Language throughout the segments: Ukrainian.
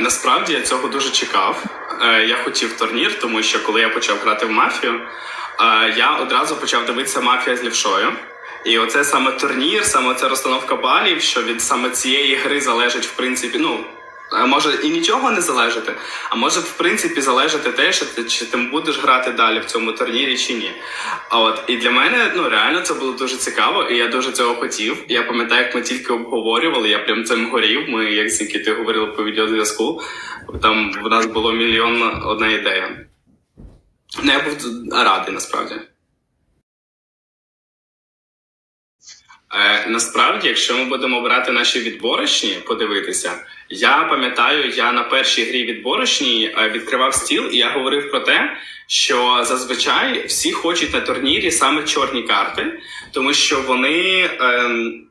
Насправді я цього дуже чекав. Е, я хотів турнір, тому що коли я почав грати в мафію, е, я одразу почав дивитися мафія з лівшою. І оце саме турнір, саме ця розстановка балів, що від саме цієї гри залежить, в принципі, ну. Може і нічого не залежати, а може в принципі залежати те, що ти чи ти будеш грати далі в цьому турнірі чи ні. А от і для мене ну реально це було дуже цікаво, і я дуже цього хотів. Я пам'ятаю, як ми тільки обговорювали, я прям цим горів. Ми, як з Нікітою говорили по відеозв'язку, там в нас було мільйон одна ідея. Ну, я був радий насправді. Насправді, якщо ми будемо брати наші відборочні, подивитися, я пам'ятаю, я на першій грі відборочній е, відкривав стіл, і я говорив про те, що зазвичай всі хочуть на турнірі саме чорні карти, тому що вони ем,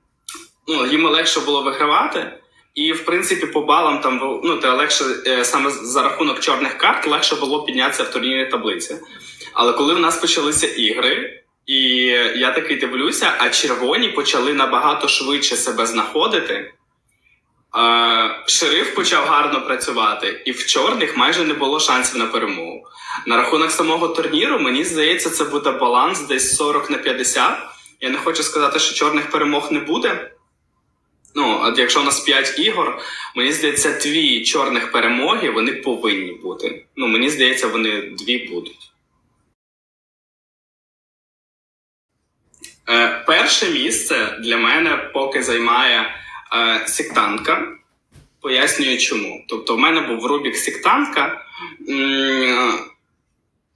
ну, їм легше було вигравати. І в принципі, по балам там ну, те легше е, саме за рахунок чорних карт легше було піднятися в турнірній таблиці. Але коли в нас почалися ігри, і я такий дивлюся, а червоні почали набагато швидше себе знаходити. Шериф почав гарно працювати, і в чорних майже не було шансів на перемогу. На рахунок самого турніру, мені здається, це буде баланс десь 40 на 50. Я не хочу сказати, що чорних перемог не буде. Ну, от якщо у нас 5 ігор, мені здається, дві чорних перемоги вони повинні бути. Ну, мені здається, вони дві будуть. Е, перше місце для мене поки займає е, сектантка. Пояснюю чому. Тобто, в мене був Рубік сектантка.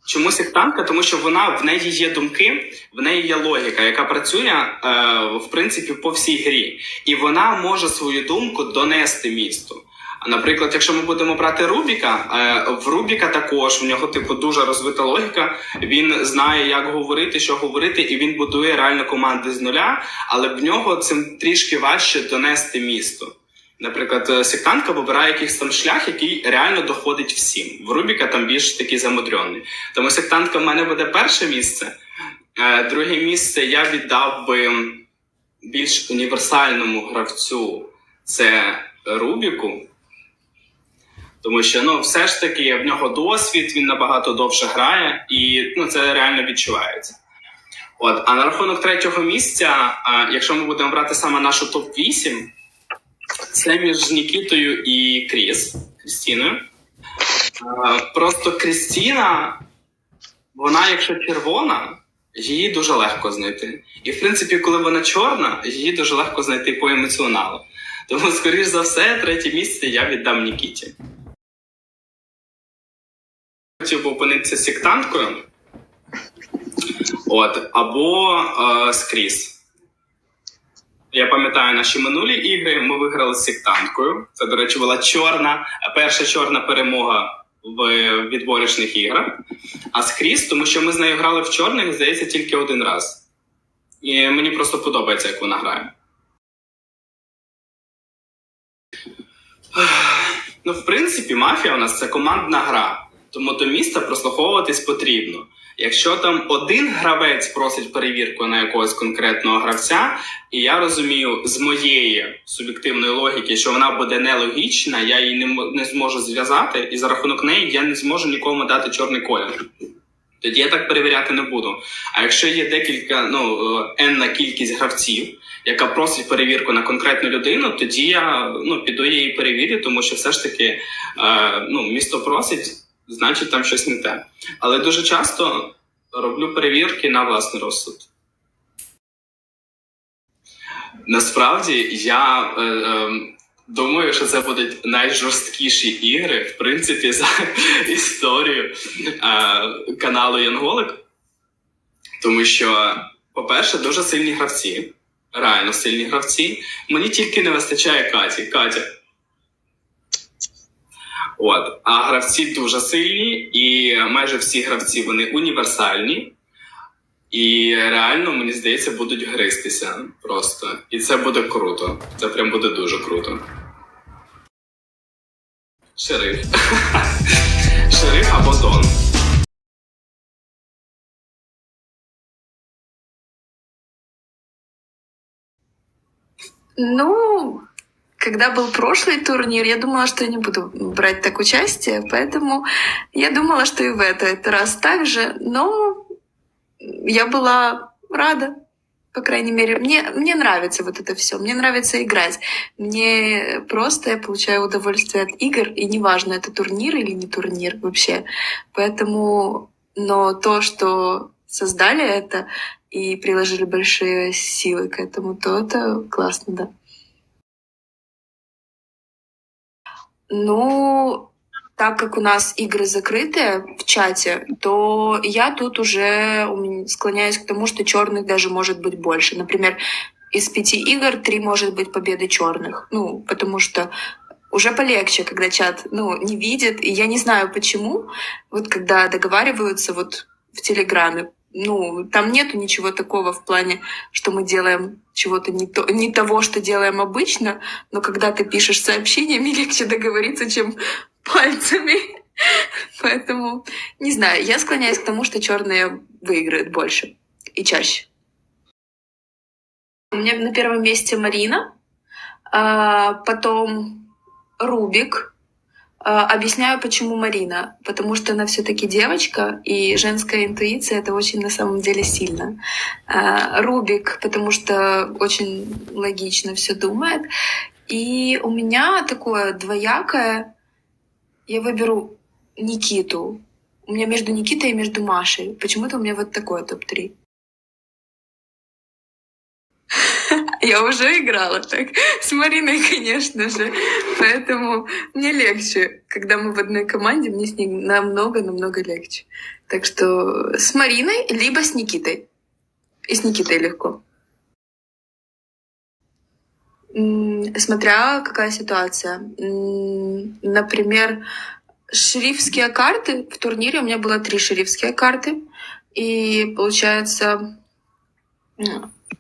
Чому сектантка? Тому що вона в неї є думки, в неї є логіка, яка працює е, в принципі по всій грі, і вона може свою думку донести місту. Наприклад, якщо ми будемо брати Рубіка, е, в Рубіка також в нього типу дуже розвита логіка. Він знає, як говорити, що говорити, і він будує реально команди з нуля, але в нього цим трішки важче донести місто. Наприклад, е, сектантка вибирає якийсь там шлях, який реально доходить всім. В Рубіка там більш такий замудрьоний. Тому сектантка в мене буде перше місце. Е, Друге місце я віддав би більш універсальному гравцю це Рубіку. Тому що ну, все ж таки в нього досвід, він набагато довше грає, і ну, це реально відчувається. От, а на рахунок третього місця, а, якщо ми будемо брати саме нашу топ-8, це між Нікітою і Кріс Крістіною. Просто Крістіна, вона, якщо червона, її дуже легко знайти. І в принципі, коли вона чорна, її дуже легко знайти по емоціоналу. Тому, скоріш за все, третє місце я віддам Нікіті. Хотів би опинитися сектанткою. От, або е, скрізь. Я пам'ятаю наші минулі ігри. Ми виграли з сектанткою. Це, до речі, була чорна, перша чорна перемога в відборочних іграх. А скрізь, тому що ми з нею грали в чорних, здається, тільки один раз. І мені просто подобається, як вона грає. Ну, в принципі, мафія у нас це командна гра, тому до міста прослуховуватись потрібно. Якщо там один гравець просить перевірку на якогось конкретного гравця, і я розумію з моєї суб'єктивної логіки, що вона буде нелогічна, я її не, не зможу зв'язати, і за рахунок неї я не зможу нікому дати чорний колір. Тоді я так перевіряти не буду. А якщо є декілька, ну е, енна кількість гравців, яка просить перевірку на конкретну людину, тоді я ну піду її перевірю, тому що все ж таки е, ну, місто просить, значить там щось не те. Але дуже часто роблю перевірки на власний розсуд. Насправді я е, е, думаю, що це будуть найжорсткіші ігри, в принципі, за історію е, каналу Янголик. Тому що, по-перше, дуже сильні гравці. Реально сильні гравці. Мені тільки не вистачає Каті. Катя. От. А гравці дуже сильні, і майже всі гравці вони універсальні. І реально, мені здається, будуть гристися просто. І це буде круто. Це прям буде дуже круто. Шериф. Шериф або Дон. Ну, когда был прошлый турнир, я думала, что я не буду брать так участие, поэтому я думала, что и в этот раз так же, но я была рада, по крайней мере. Мне, мне нравится вот это все, мне нравится играть. Мне просто я получаю удовольствие от игр, и неважно, это турнир или не турнир вообще. Поэтому, но то, что создали это и приложили большие силы к этому, то это классно, да. Ну, так как у нас игры закрытые в чате, то я тут уже склоняюсь к тому, что черных даже может быть больше. Например, из пяти игр три может быть победы черных. Ну, потому что уже полегче, когда чат ну, не видит. И я не знаю почему. Вот когда договариваются вот в Телеграме, ну, там нету ничего такого в плане, что мы делаем чего-то не, то, не того, что делаем обычно, но когда ты пишешь сообщениями, легче договориться, чем пальцами. Поэтому, не знаю, я склоняюсь к тому, что черные выиграют больше и чаще. У меня на первом месте Марина, а, потом Рубик. А, Объясняю, почему Марина. Потому что она все-таки девочка, и женская интуиция это очень на самом деле сильно. А, Рубик, потому что очень логично все думает. И у меня такое двоякое. Я выберу Никиту. У меня между Никитой и между Машей. Почему-то у меня вот такое топ-3. Я уже играла так. С Мариной, конечно же. Поэтому мне легче. Когда мы в одной команде, мне с ней намного-намного легче. Так что с Мариной, либо с Никитой. И с Никитой легко. Смотря какая ситуация. Например, шерифские карты. В турнире у меня было три шерифские карты. И получается,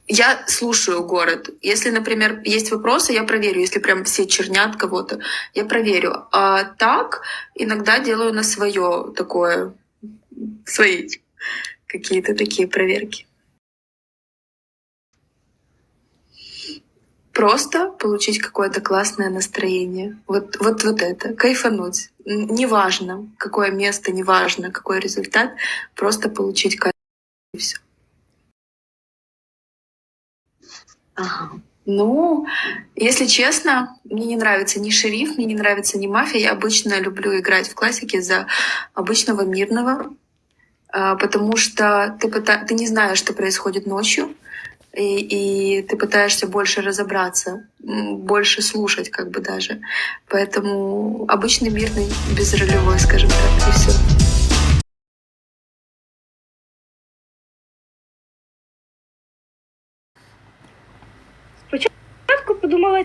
я слушаю город. Если, например, есть вопросы, я проверю. Если прям все чернят кого-то, я проверю. А так иногда делаю на свое такое, свои какие-то такие проверки. Просто получить какое-то классное настроение. Вот, вот, вот это. Кайфануть. Неважно, какое место, неважно, какой результат. Просто получить кайф и все. Ну, если честно, мне не нравится ни шериф, мне не нравится ни мафия. Я обычно люблю играть в классике за обычного мирного, а, потому что ты, пыта- ты не знаешь, что происходит ночью, и, и ты пытаешься больше разобраться, больше слушать как бы даже. Поэтому обычный мирный безролевой, скажем так, и все.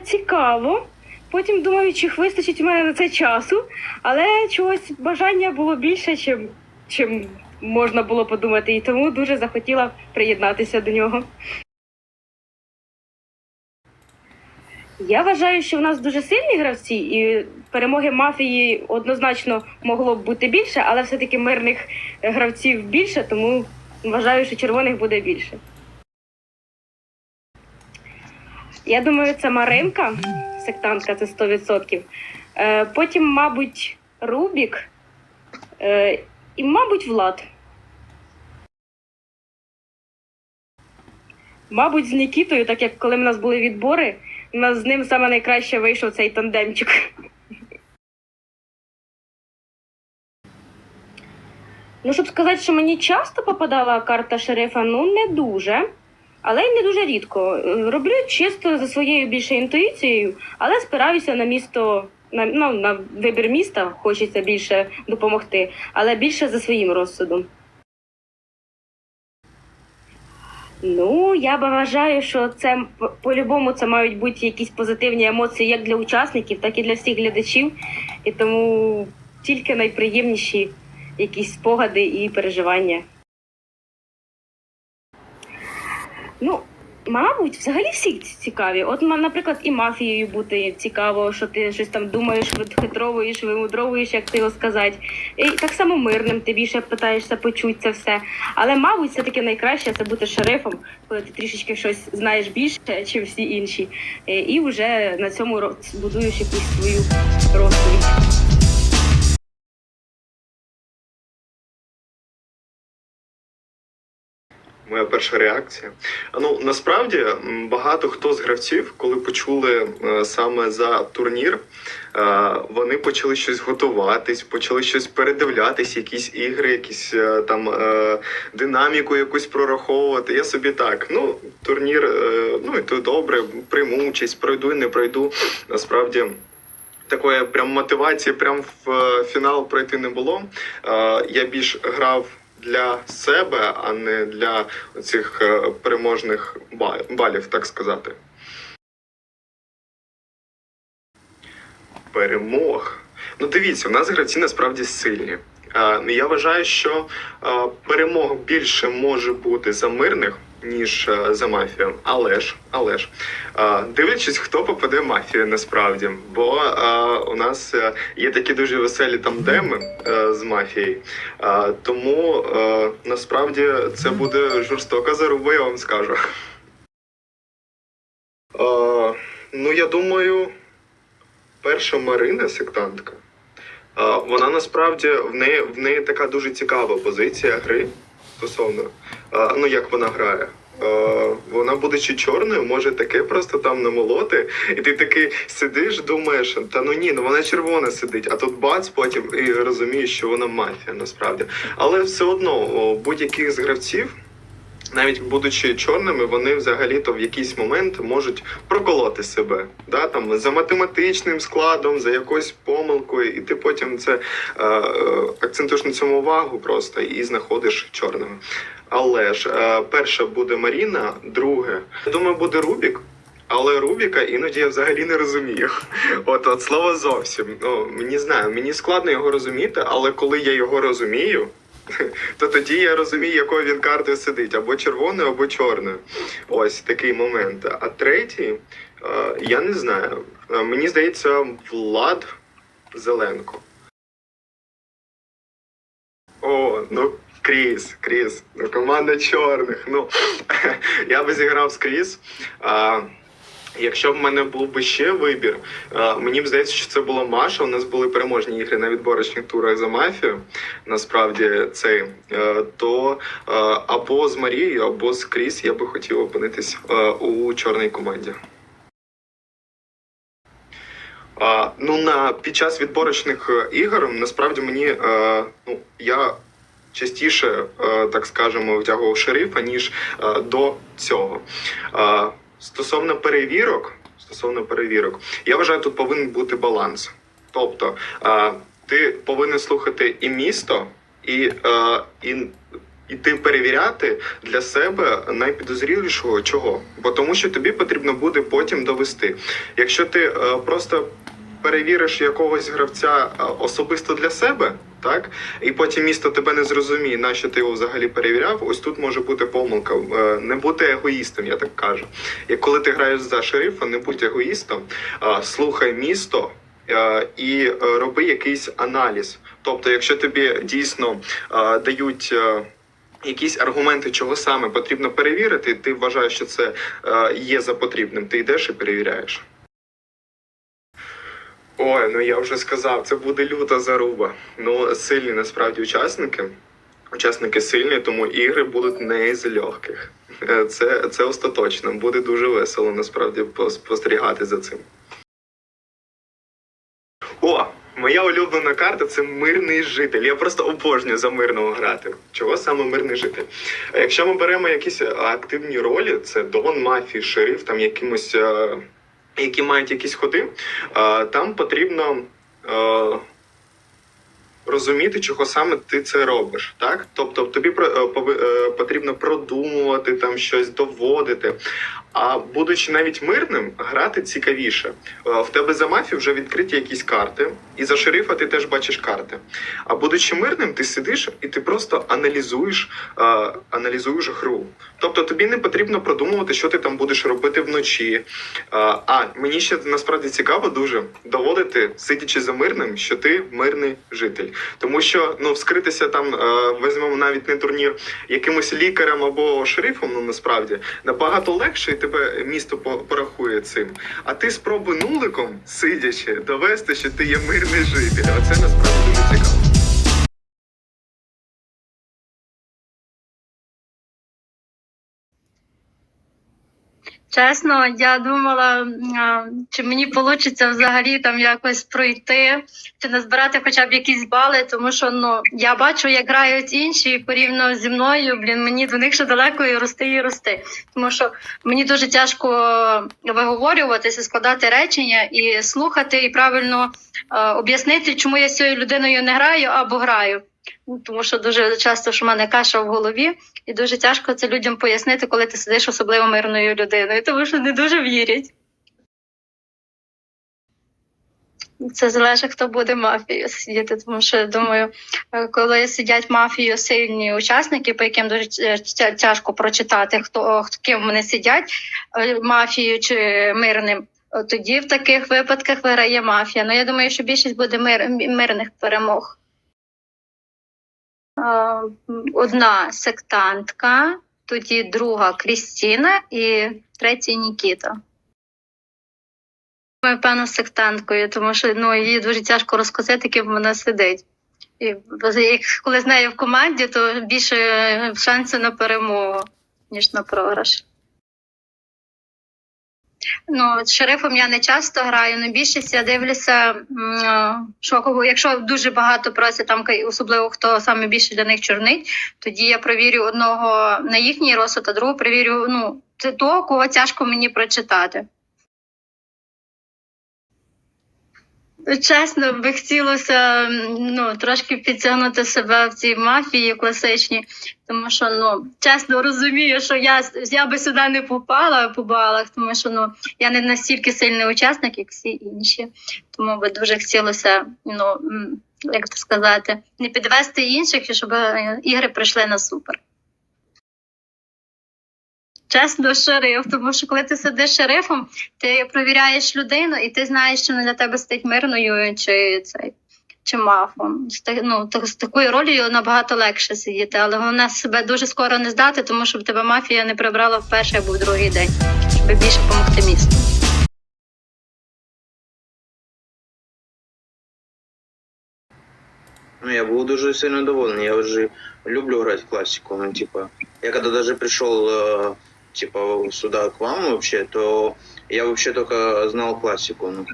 Цікаво, потім думаю, чи вистачить у мене на це часу, але чогось бажання було більше, чим, чим можна було подумати, і тому дуже захотіла приєднатися до нього. Я вважаю, що в нас дуже сильні гравці, і перемоги мафії однозначно могло б бути більше, але все-таки мирних гравців більше, тому вважаю, що червоних буде більше. Я думаю, це Маринка, сектантка, це 100%. Е, потім, мабуть, Рубік е, і, мабуть, Влад. Мабуть, з Нікітою, так як коли в нас були відбори, у нас з ним саме найкраще вийшов цей тандемчик. Ну, щоб сказати, що мені часто попадала карта шерифа, ну не дуже. Але й не дуже рідко. Е, Роблю чисто за своєю більше інтуїцією, але спираюся на місто, на, ну, на вибір міста, хочеться більше допомогти, але більше за своїм розсудом. Ну, я вважаю, що це по-любому це мають бути якісь позитивні емоції як для учасників, так і для всіх глядачів. І тому тільки найприємніші якісь спогади і переживання. Ну, Мабуть, взагалі всі цікаві. От, наприклад, і мафією бути цікаво, що ти щось там думаєш, хитровуєш, вимудровуєш, як це його сказати. І так само мирним, ти більше питаєшся почути це все. Але, мабуть, все-таки найкраще це бути шерифом, коли ти трішечки щось знаєш більше, ніж всі інші. Е, І вже на цьому будуєш якусь свою розповідь. Моя перша реакція. Ну насправді багато хто з гравців, коли почули е, саме за турнір, е, вони почали щось готуватись, почали щось передивлятись, якісь ігри, якісь е, там динаміку якусь прораховувати. Я собі так. Ну, турнір, ну і то добре, прийму участь, пройду і не пройду. Насправді. Такої прям мотивації, прям в фінал пройти не було. Я більш грав для себе, а не для цих е, переможних балів, так сказати. Перемог. Ну, дивіться, у нас гравці насправді сильні. Е, Я вважаю, що е, перемог більше може бути за мирних, ніж е, за мафію. Але ж, але ж, е, дивлячись, хто попаде в мафію насправді. Бо е, у нас є такі дуже веселі там деми е, з мафією. Тому насправді це буде жорстока заруба, я вам скажу. Ну, я думаю, перша Марина сектантка. Вона насправді в неї, в неї така дуже цікава позиція гри стосовно, ну як вона грає. Вона, будучи чорною, може таке просто там намолоти, і ти такий сидиш, думаєш, та ну ні, ну вона червона сидить, а тут бац, потім і розумієш, що вона мафія насправді. Але все одно будь-яких з гравців, навіть будучи чорними, вони взагалі-то в якийсь момент можуть проколоти себе. Да? Там, за математичним складом, за якоюсь помилкою, і ти потім це е, е, акцентуєш на цьому увагу просто і знаходиш чорними. Але ж е, перше буде Маріна, друге, я думаю, буде Рубік. Але Рубіка іноді я взагалі не розумію. От, от слово зовсім. Ну, мені знаю, мені складно його розуміти, але коли я його розумію, то тоді я розумію, якою він картою сидить, або червоною, або чорною. Ось такий момент. А третій, е, я не знаю. Е, Мені здається, Влад Зеленко. О, ну Кріс, Кріс, ну команда чорних. Ну я би зіграв з Кріс. А, якщо б в мене був би ще вибір, мені б здається, що це була Маша. У нас були переможні ігри на відборочних турах за мафію. Насправді цей е, то е, або з Марією, або з Кріс я би хотів опинитись е, у чорній команді. Ну, на під час відборочних е, ігор насправді мені е, ну я частіше, е, так скажемо, втягував шерифа, ніж е, до цього. Е, стосовно перевірок, стосовно перевірок, я вважаю, тут повинен бути баланс. Тобто, а, ти повинен слухати і місто, і, а, і іти перевіряти для себе найпідозрілішого чого. Бо тому, що тобі потрібно буде потім довести. Якщо ти а, просто перевіриш якогось гравця е, особисто для себе, так і потім місто тебе не зрозуміє, на що ти його взагалі перевіряв. Ось тут може бути помилка. Е, Не бути егоїстом, я так кажу. І коли ти граєш за шерифа, не будь егоїстом, слухай місто. е, І е, роби якийсь аналіз. Тобто, якщо тобі дійсно е, дають е, якісь аргументи, чого саме потрібно перевірити, ти вважаєш, що це е, є за потрібним, ти йдеш і перевіряєш. Ой, ну я вже сказав, це буде люта заруба. Ну, сильні насправді учасники. Учасники сильні, тому ігри будуть не з легких. Е, Це, це остаточно. Буде дуже весело насправді спостерігати за цим. О, моя улюблена карта це мирний житель. Я просто обожнюю за мирного грати. Чого саме мирний житель? Якщо ми беремо якісь активні ролі, це Дон, Мафі, Шериф, там якимось. Які мають якісь ходи, там потрібно розуміти, чого саме ти це робиш. Так? Тобто тобі е, е, потрібно продумувати там щось, доводити. А будучи навіть мирним, грати цікавіше. Е, В тебе за мафію вже відкриті якісь карти, і за шерифа ти теж бачиш карти. А будучи мирним, ти сидиш і ти просто аналізуєш, е, аналізуєш гру. Тобто тобі не потрібно продумувати, що ти там будеш робити вночі. Е, А мені ще насправді цікаво дуже доводити, сидячи за мирним, що ти мирний житель. Тому що ну вскритися там, е, візьмемо навіть не турнір якимось лікарем або шерифом, ну насправді набагато легше, тебе місто порахує цим. А ти спробуй нуликом, сидячи, довести, що ти є мирний житель. Оце насправді дуже цікаво. Чесно, я думала, чи мені вийде взагалі там якось пройти, чи назбирати хоча б якісь бали, тому що ну я бачу, як грають інші і порівняно зі мною. Блін, мені до них ще далеко і рости і рости. Тому що мені дуже тяжко виговорюватися, складати речення і слухати, і правильно е, об'яснити, чому я з цією людиною не граю або граю. Ну, Тому що дуже часто ж в мене каша в голові, і дуже тяжко це людям пояснити, коли ти сидиш особливо мирною людиною, тому що не дуже вірять. Це залежить, хто буде мафією сидіти, тому що думаю, е, коли сидять мафією сильні учасники, по яким дуже тяжко прочитати, хто, хто ким вони сидять, е, мафією чи мирним. е, Тоді в таких випадках виграє мафія. Ну я думаю, що більшість буде мир, мирних перемог. Е, одна сектантка, тоді друга Крістіна і третя Нікіта. Ми, певно, сектанткою, тому що ну, її дуже тяжко розкосити, ким вона сидить. І коли з нею в команді, то більше шансів на перемогу, ніж на програш. Ну, з шерифом я не часто граю, але більшість я дивлюся, м, що якщо дуже багато просять, там особливо хто саме більше для них чорнить, тоді я провірю одного на їхній розсуд, а другого провірю ну, того, кого тяжко мені прочитати. Чесно, би хотілося ну, трошки підтягнути себе в цій мафії класичній, тому що ну чесно розумію, що я, я би сюди не попала по балах, тому що ну я не настільки сильний учасник, як всі інші. Тому би дуже хотілося, ну як це сказати, не підвести інших, і щоб е, ігри прийшли на супер. Чесно, шериф, тому що коли ти сидиш шерифом, ти провіряєш людину, і ти знаєш, що вона для тебе стоїть мирною чи цей. Чи мафом. Ну, з такою ролью набагато легше сидіти, але головне себе дуже скоро не здати, тому щоб тебе мафія не прибрала в перший або в другий день, щоб більше допомогти місту. Ну, я был дуже сильно доволен. Я уже люблю играть в классику. Ну, типа, я когда даже пришел, э, типа, сюда к вам вообще, то я вообще только знал классику. Ну,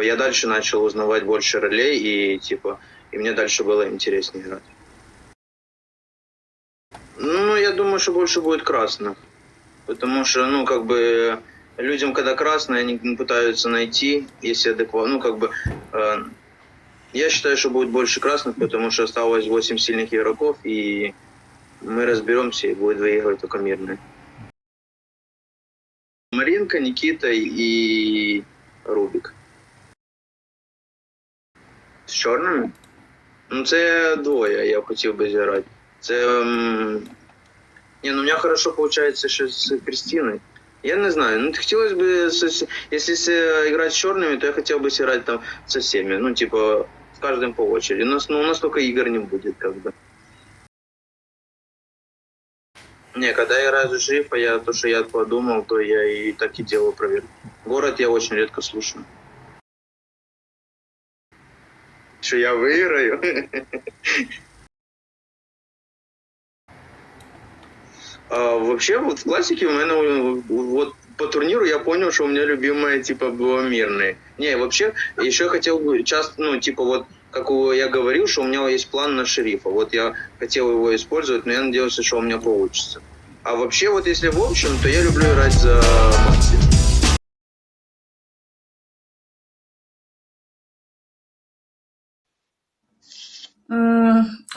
я дальше начал узнавать больше ролей и, типа, и мне дальше было интереснее играть. Ну, я думаю, что больше будет красных. Потому что, ну, как бы, людям, когда красные, они пытаются найти, если адекватно, ну, как бы, э, я считаю, что будет больше красных, потому что осталось 8 сильных игроков, и мы разберемся, и будет выигрывать только мирные. Маринка, Никита и Рубик. З чорними? Ну, це двоє, я хотів би зіграти. Це. м, Ні, ну у меня хорошо получается ще з Кристиной. Я не знаю, ну хотелось бы, с- с- если с- играть с черными, то я хотел бы сыграть там со всеми. Ну, типа, с каждым по очереди. У нас, ну, у нас только игр не будет, как бы. Не, когда я играю за шерифа, я то, что я подумал, то я и так и делаю проверку. Город я очень редко слушаю. Что я выиграю? А, вообще, вот в классике у меня э, вот по турниру я понял, что у меня любимая типа было мирные. Не, вообще, еще хотел бы часто, ну, типа вот, как я говорил, что у меня есть план на шерифа. Вот я хотел его использовать, но я надеялся, что у меня получится. А вообще, вот если в общем, то я люблю играть за мафию.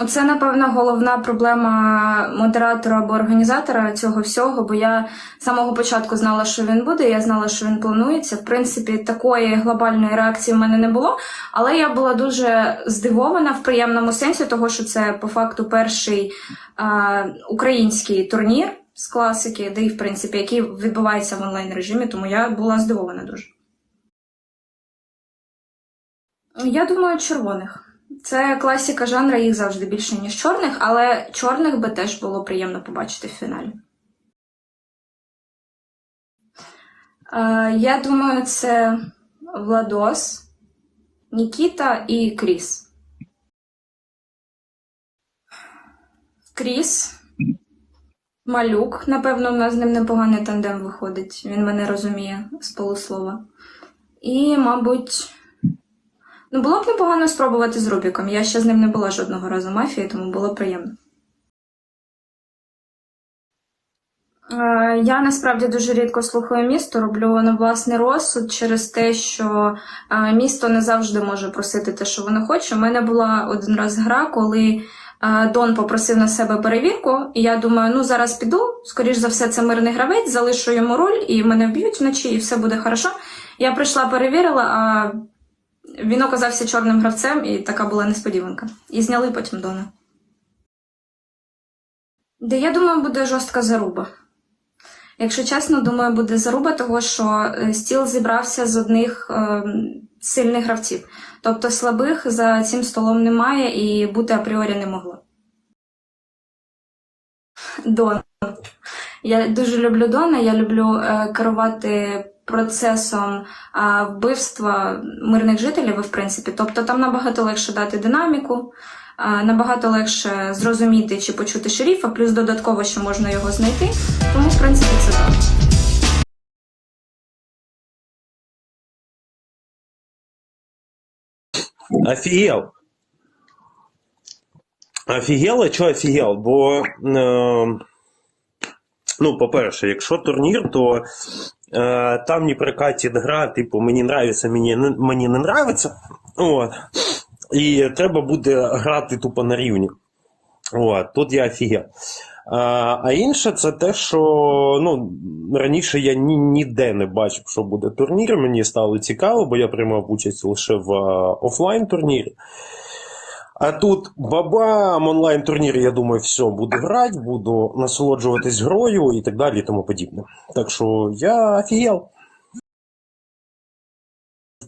Оце, напевно, головна проблема модератора або організатора цього всього, бо я з самого початку знала, що він буде, я знала, що він планується. В принципі, такої глобальної реакції в мене не було, але я була дуже здивована в приємному сенсі, того, що це по факту перший а, український турнір з класики, де в принципі, який відбувається в онлайн режимі, тому я була здивована дуже. Я думаю, червоних. Це класика жанра, їх завжди більше, ніж чорних, але чорних би теж було приємно побачити в фіналі. Е, я думаю, це Владос, Нікіта і Кріс. Кріс. Малюк. Напевно, в нас з ним непоганий тандем виходить. Він мене розуміє з полуслова. І, мабуть. Ну, було б непогано спробувати з Рубіком. Я ще з ним не була жодного разу мафії, тому було приємно. Е, Я насправді дуже рідко слухаю місто, роблю на власний розсуд через те, що е, місто не завжди може просити те, що воно хоче. У мене була один раз гра, коли е, Дон попросив на себе перевірку, і я думаю, ну зараз піду, скоріш за все, це мирний гравець, залишу йому роль, і мене вб'ють вночі, і все буде хорошо. Я прийшла, перевірила, а він оказався чорним гравцем, і така була несподіванка. І зняли потім Дона. Де я думаю, буде жорстка заруба. Якщо чесно, думаю, буде заруба, того що е, стіл зібрався з одних е, сильних гравців. Тобто слабих за цим столом немає і бути апріорі не могло. Дон. Я дуже люблю Дона, я люблю е, керувати процесом а, вбивства мирних жителів, в принципі. Тобто там набагато легше дати динаміку, а, набагато легше зрозуміти чи почути шеріфа, плюс додатково, що можна його знайти. Тому, в принципі, це так. Офігел. Офігел, а чого офігел? Бо, е, ну, по-перше, якщо турнір, то там не прокатить гра, типу, мені нравиться, мені, не- мені не нравиться. От. І треба буде грати тупо на рівні. От, тут я офігел. А, а інше це те, що ну, раніше я ні, ніде не бачив, що буде турнір. Мені стало цікаво, бо я приймав участь лише в а, офлайн турнірі. А тут бабам, онлайн турнір, я думаю, все, буду грати, буду насолоджуватись грою і так далі, і тому подібне. Так що я офігел.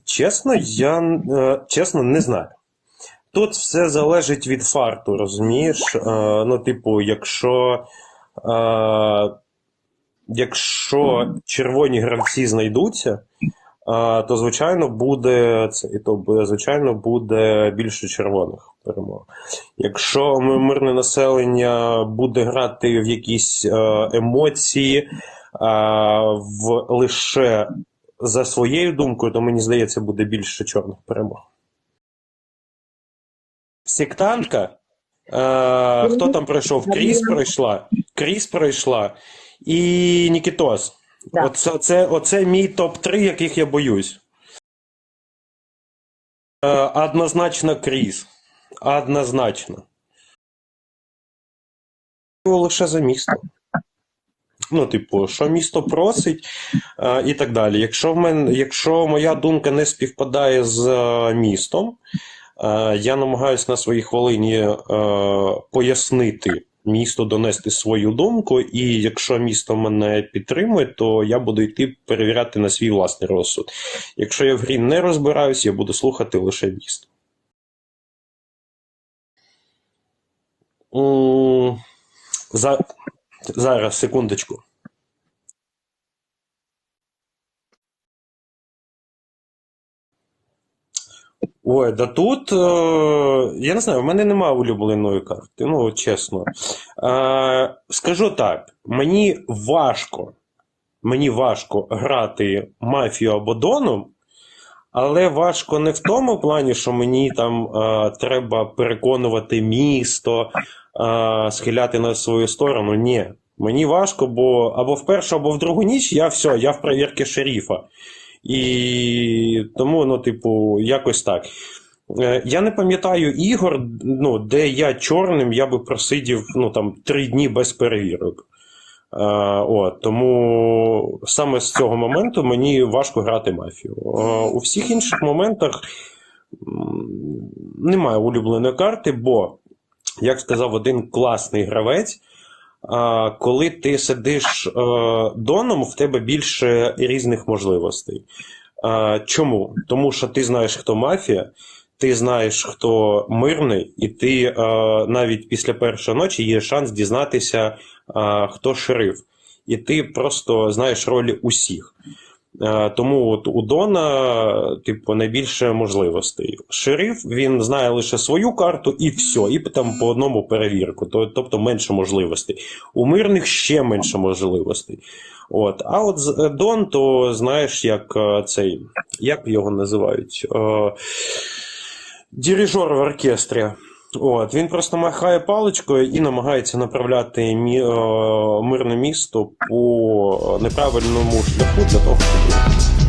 Чесно, я е, чесно не знаю. Тут все залежить від фарту, розумієш? Е, ну, типу, якщо, е, якщо червоні гравці знайдуться, то звичайно буде це, і то звичайно буде більше червоних перемог. Якщо мирне населення буде грати в якісь е, емоції в лише за своєю думкою, то мені здається, буде більше чорних перемог. Сектантка. Е, хто там пройшов? Кріс пройшла. Кріс пройшла. І Нікітос. Да. Оце, це, оце мій топ-3, яких я боюсь. Е, однозначно Кріс. Однозначно. Лише за місто. Ну, типу, що місто просить, е, і так далі. Якщо, в мене, якщо моя думка не співпадає з е, містом, Е, Я намагаюся на своїй хвилині е, пояснити місту, донести свою думку, і якщо місто мене підтримує, то я буду йти перевіряти на свій власний розсуд. Якщо я в грі не розбираюсь, я буду слухати лише місто. За... Зараз, секундочку. Ой, да тут, е, я не знаю, в мене немає улюбленої карти, ну, чесно. Е, скажу так, мені важко, мені важко грати мафію або доном, але важко не в тому плані, що мені там е, треба переконувати місто, схиляти на свою сторону. Ні. Мені важко, бо або в першу, або в другу ніч я все, я в перевірці шеріфа. І тому, ну, типу, якось так. Е, Я не пам'ятаю ігор, ну, де я чорним я би просидів ну, там, три дні без перевірок. Е, от, тому саме з цього моменту мені важко грати мафію. Е, у всіх інших моментах немає улюбленої карти, бо, як сказав один класний гравець, а, коли ти сидиш е, доном, в тебе більше різних можливостей. Чому? Тому що ти знаєш, хто мафія, ти знаєш, хто мирний, і ти е, навіть після першої ночі є шанс дізнатися, е, хто шериф. І ти просто знаєш ролі усіх. Е, Тому от у Дона, типу, найбільше можливостей. Шериф він знає лише свою карту і все, і там по одному перевірку, тобто менше можливостей. У мирних ще менше можливостей. От. А от е, Дон, то знаєш, як е, цей, як його називають? Дирижер в оркестрі. От, він просто махає паличкою і намагається направляти мі, е, мирне місто по неправильному шляху для того, щоб